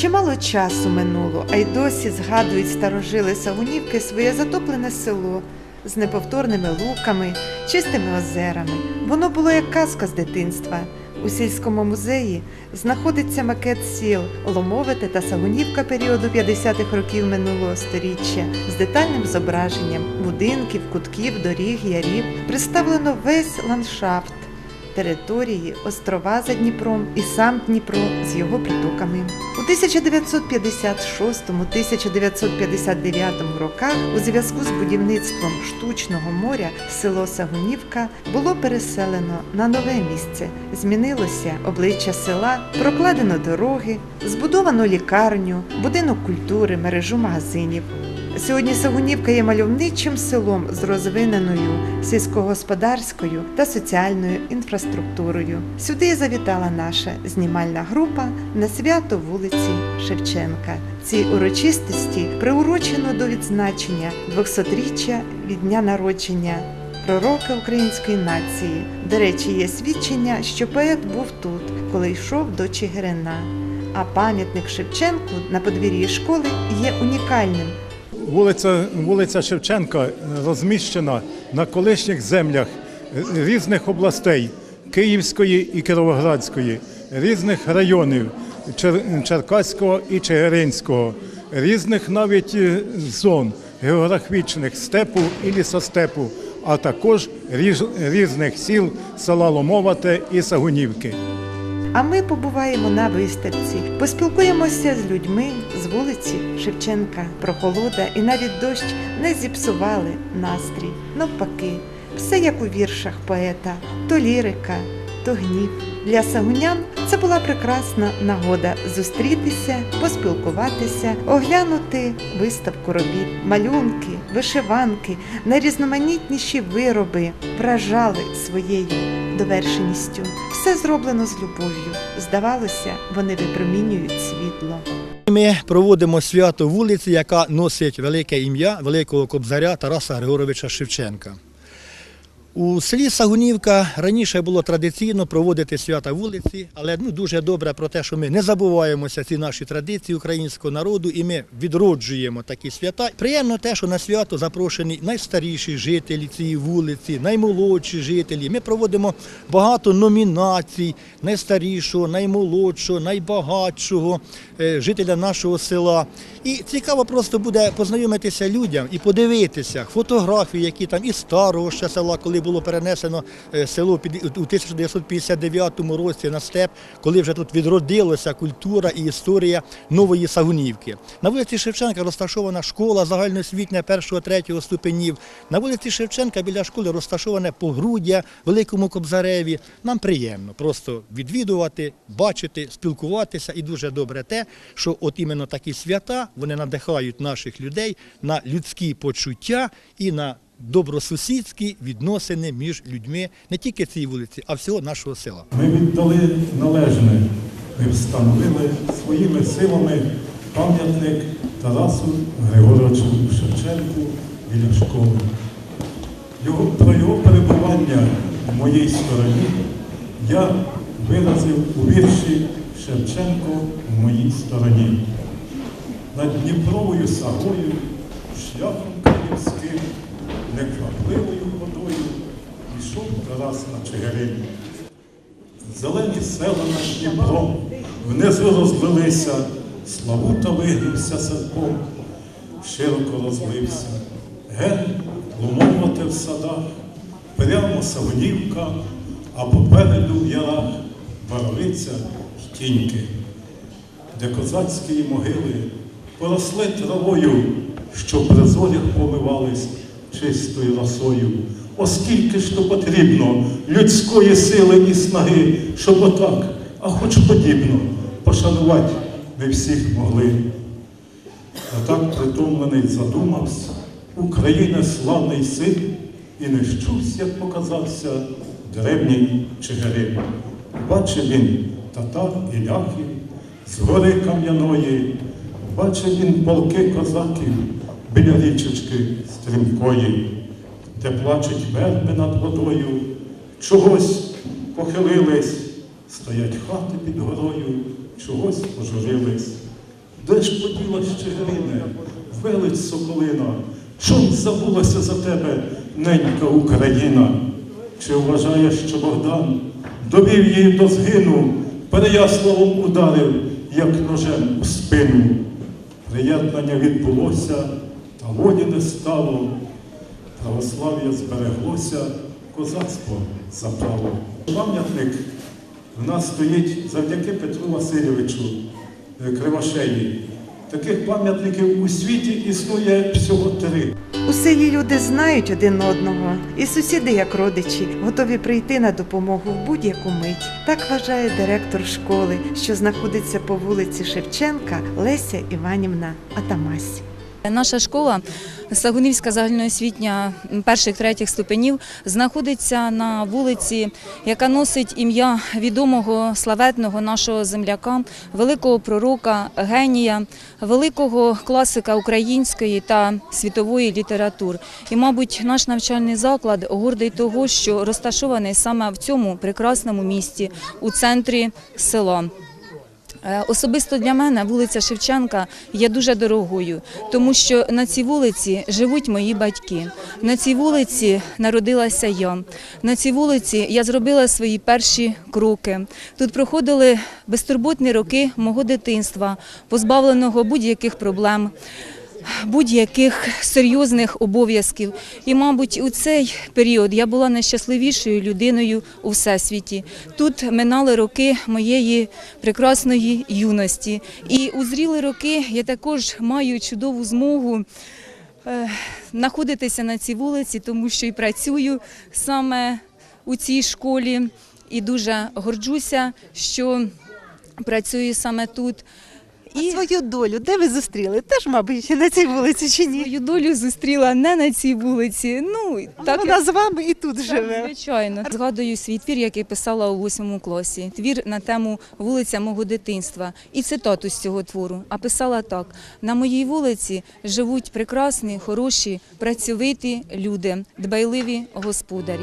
Чимало часу минуло, а й досі згадують старожили Сагунівки своє затоплене село з неповторними луками, чистими озерами. Воно було як казка з дитинства. У сільському музеї знаходиться макет сіл Ломовите та Сагунівка періоду 50-х років минулого сторіччя з детальним зображенням будинків, кутків, доріг, ярів. Представлено весь ландшафт території, острова за Дніпром і сам Дніпро з його притоками. У 1956-1959 роках у зв'язку з будівництвом штучного моря село Сагунівка було переселено на нове місце. Змінилося обличчя села, прокладено дороги, збудовано лікарню, будинок культури, мережу магазинів. Сьогодні Сагунівка є мальовничим селом з розвиненою сільськогосподарською та соціальною інфраструктурою. Сюди завітала наша знімальна група на свято вулиці Шевченка. Цій урочистості приурочено до відзначення 200-річчя від дня народження пророка української нації. До речі, є свідчення, що поет був тут, коли йшов до Чигирина. А пам'ятник Шевченку на подвір'ї школи є унікальним. Вулиця, вулиця Шевченка розміщена на колишніх землях різних областей Київської і Кіровоградської, різних районів Чер- Черкаського і Чигиринського, різних навіть е, зон географічних степу і лісостепу, а також різних сіл села Ломовате і Сагунівки. А ми побуваємо на виставці, поспілкуємося з людьми з вулиці Шевченка. Прохолода і навіть дощ не зіпсували настрій. Навпаки, все як у віршах поета, то лірика, то гнів. Для сагунян це була прекрасна нагода зустрітися, поспілкуватися, оглянути виставку робіт, малюнки, вишиванки, найрізноманітніші вироби вражали своєю довершеністю. Все зроблено з любов'ю. Здавалося, вони випромінюють світло. Ми проводимо свято вулиці, яка носить велике ім'я великого кобзаря Тараса Григоровича Шевченка. У селі Сагунівка раніше було традиційно проводити свята вулиці, але ну, дуже добре про те, що ми не забуваємося ці наші традиції українського народу і ми відроджуємо такі свята. Приємно те, що на свято запрошені найстаріші жителі цієї вулиці, наймолодші жителі. Ми проводимо багато номінацій найстарішого, наймолодшого, найбагатшого е, жителя нашого села. І цікаво просто буде познайомитися людям і подивитися фотографії, які там із старого ще села, коли було перенесено е, село у 1959 році на степ, коли вже тут відродилася культура і історія нової Сагунівки. На вулиці Шевченка розташована школа загальноосвітня першого третього ступенів. На вулиці Шевченка біля школи розташоване погруддя Великому Кобзареві. Нам приємно просто відвідувати, бачити, спілкуватися. І дуже добре те, що от іменно такі свята вони надихають наших людей на людські почуття і на добросусідські відносини між людьми не тільки цієї вулиці, а всього нашого села. Ми віддали належне. Ми встановили своїми силами пам'ятник Тарасу Григоровичу Шевченку біля школи. Його, про його перебування в моїй стороні я виразив у вірші Шевченко в моїй стороні. Над Дніпровою сагою, шляхом київським, неквапливою водою йшов Тарас на Чигирині. Зелені села над Дніпром внизу розлилися, Славута вигрівся серпом, широко розлився. Ген лумовати в садах, прямо Савонівка, а попереду в ярах Боровиця й тіньки, де козацькі могили поросли травою, що при зорях помивались чистою росою. Оскільки ж то потрібно людської сили і снаги, щоб отак, а хоч подібно, пошанувати ми всіх могли. А так притомлений задумався, України славний син, і не щувся, як показався древній Чигирин. Бачив він татар і ляхів з гори кам'яної, бачив він полки козаків біля річечки стрімкої, де плачуть верби над водою, чогось похилились, стоять хати під горою, чогось пожурились. де ж поділа щегрине, велич соколина, чом забулася за тебе ненька Україна? Чи вважаєш, що Богдан довів її до згину, Переяславом ударив, як ножем у спину? Приєднання відбулося, та волі не стало, православ'я збереглося, козацтво забрало. Пам'ятник в нас стоїть завдяки Петру Васильовичу е, Кривошеї. Таких пам'ятників у світі існує всього три. У селі люди знають один одного, і сусіди, як родичі, готові прийти на допомогу в будь-яку мить. Так вважає директор школи, що знаходиться по вулиці Шевченка Леся Іванівна Атамась. Наша школа Сагунівська загальноосвітня перших третіх ступенів знаходиться на вулиці, яка носить ім'я відомого славетного нашого земляка, великого пророка, генія, великого класика української та світової літератур. І, мабуть, наш навчальний заклад гордий того, що розташований саме в цьому прекрасному місті у центрі села. Е, Особисто для мене вулиця Шевченка є дуже дорогою, тому що на цій вулиці живуть мої батьки. На цій вулиці народилася я. На цій вулиці я зробила свої перші кроки. Тут проходили безтурботні роки мого дитинства, позбавленого будь-яких проблем будь-яких серйозних обов'язків. І, мабуть, у цей період я була найщасливішою людиною у всесвіті. Тут минали роки моєї прекрасної юності. І у зрілі роки я також маю чудову змогу. е, Знаходитися на цій вулиці, тому що і працюю саме у цій школі, і дуже горджуся, що працюю саме тут. І свою долю, де ви зустріли? Теж, мабуть, на цій вулиці чи ні? Свою долю зустріла не на цій вулиці. Ну так Вона з вами і тут як- живе. звичайно. Згадую свій твір, який писала у восьмому класі. Твір на тему вулиця мого дитинства. І цитату з цього твору. А писала так: на моїй вулиці живуть прекрасні, хороші, працьовиті люди, дбайливі господарі.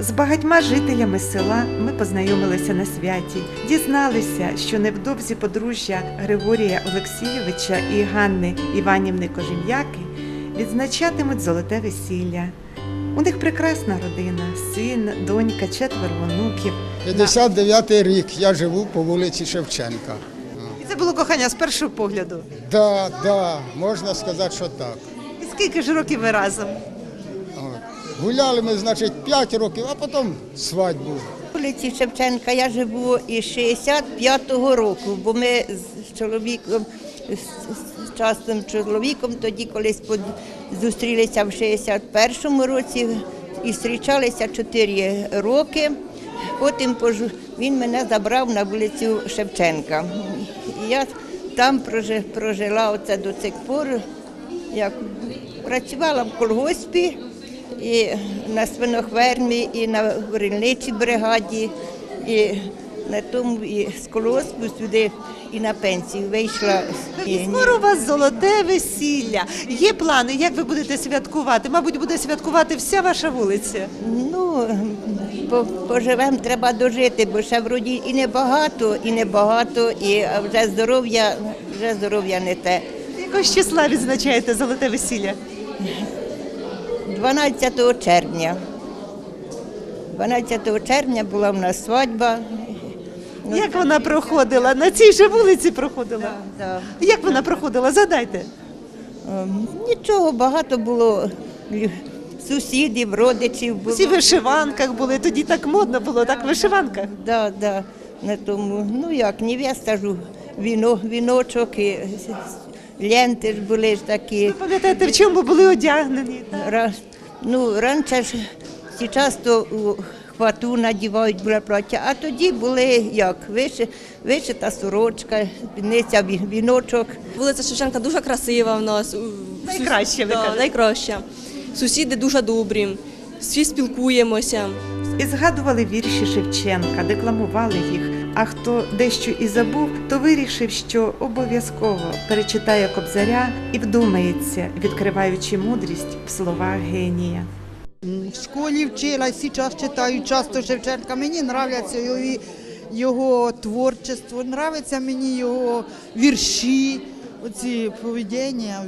З багатьма жителями села ми познайомилися на святі, дізналися, що невдовзі подружжя Григорія Олексійовича і Ганни Іванівни Кожем'яки відзначатимуть золоте весілля. У них прекрасна родина, син, донька, четверо онуків. 59-й рік я живу по вулиці Шевченка. І це було кохання з першого погляду. Да, да, можна сказати, що так. І скільки ж років ви разом? Гуляли ми, значить, 5 років, а потім свадьбу. Вулиці Шевченка я живу із 65-го року, бо ми з чоловіком, з, частим чоловіком тоді колись зустрілися в 61-му році і зустрічалися 4 роки. Потім він мене забрав на вулицю Шевченка. Я там прожи- прожила оце до цих пор, як працювала в колгоспі і на свинохвермі, і на варильничій бригаді, і на тому і з колгоспу сюди і на пенсію вийшла. І. Скоро у вас золоте весілля. Є плани, як ви будете святкувати? Мабуть, буде святкувати вся ваша вулиця. Ну, по- поживемо, треба дожити, бо ще вроді і небагато, і небагато, і а вже здоров'я, вже здоров'я не те. Якого ж числа відзначаєте золоте весілля? 12 червня. 12 червня була в нас свадьба. Ну, Як вона проходила? На цій же вулиці проходила. Да. Як вона проходила? Задайте. Ем, Нічого, багато було сусідів, родичів. Було. Всі в вишиванках були, тоді так модно було, так в вишиванках. Да, да, на тому, ну як, невеста ж, віно, віночок, і ленти ж були ж такі. Ви пам'ятаєте, в чому були одягнені? Ра- Ну, раніше ж всі часто у хвату надівають були плаття, а тоді були як, виши, вишита сорочка, спідниця, ві- віночок. Вулиця Шевченка дуже красива в нас. Найкраща, ви да, кажете. найкраща. Сусіди дуже добрі, всі спілкуємося. І згадували вірші Шевченка, декламували їх. А хто дещо і забув, то вирішив, що обов'язково перечитає кобзаря і вдумається, відкриваючи мудрість в словах генія. В школі вчилась, зараз читаю часто Шевченка. Мені подобається його, його творчество, подобається мені його вірші. оці поведіння.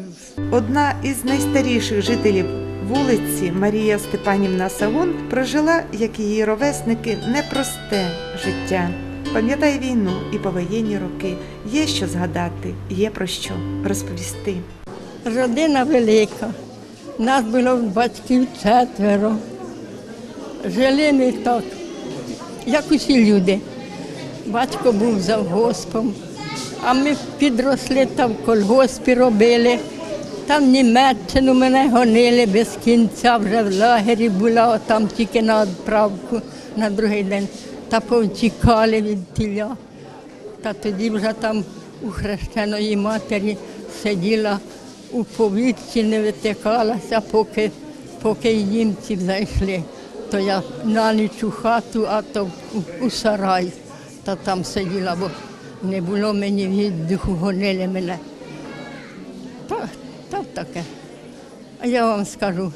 Одна із найстаріших жителів вулиці Марія Степанівна Сагун прожила, як і її ровесники, непросте життя. Пам'ятає війну і повоєнні роки. Є що згадати, є про що розповісти. Родина велика. Нас було батьків четверо. Жили ми так, як усі люди. Батько був завгоспом, а ми підросли там в колгоспі робили. Там Німеччину мене гонили без кінця, вже в лагері була, там тільки на відправку на другий день. Та повтікали від тіля. Та тоді вже там у хрещеної матері сиділа у повітці, не витикалася, поки, поки німці зайшли. То я на ніч у хату, а то у, у сарай. Та там сиділа, бо не було мені віддиху, гонили мене. Та, та таке. А я вам скажу,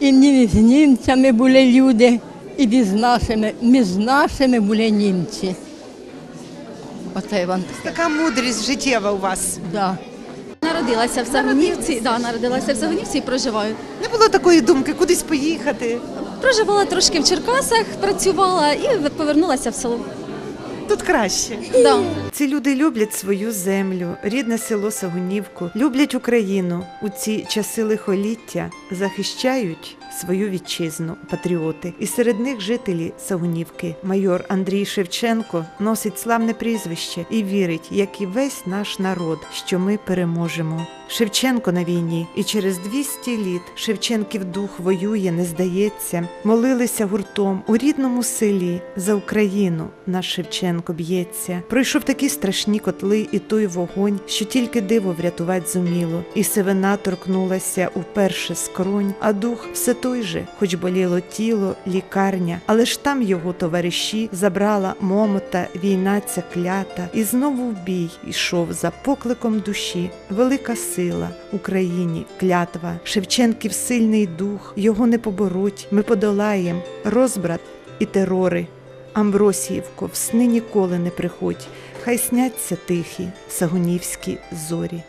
і ні з німцями були люди, і з нашими. Ми з нашими були німці. Оце вам. Така мудрість життєва у вас. Да. Народилася в Сагунівці, да, народилася в Сагунівці і проживаю. Не було такої думки кудись поїхати. Проживала трошки в Черкасах, працювала і повернулася в село. Тут краще. Да. Ці люди люблять свою землю, рідне село Сагунівку, люблять Україну. У ці часи лихоліття захищають свою вітчизну, патріоти. І серед них жителі Сагунівки. Майор Андрій Шевченко носить славне прізвище і вірить, як і весь наш народ, що ми переможемо. Шевченко на війні, і через 200 літ Шевченків дух воює, не здається. Молилися гуртом у рідному селі за Україну. Наш Шевченко б'ється. Пройшов такі страшні котли, і той вогонь, що тільки диво врятувати зуміло. І сивина торкнулася уперше скронь, а дух все той же, хоч боліло тіло, лікарня, але ж там його товариші забрала момота, війна ця клята, і знову в бій йшов за покликом душі. Велика сила Україні, клятва, Шевченків сильний дух, його не побороть. Ми подолаєм розбрат і терори. Амбросіївко, в сни ніколи не приходь, хай сняться тихі сагунівські зорі.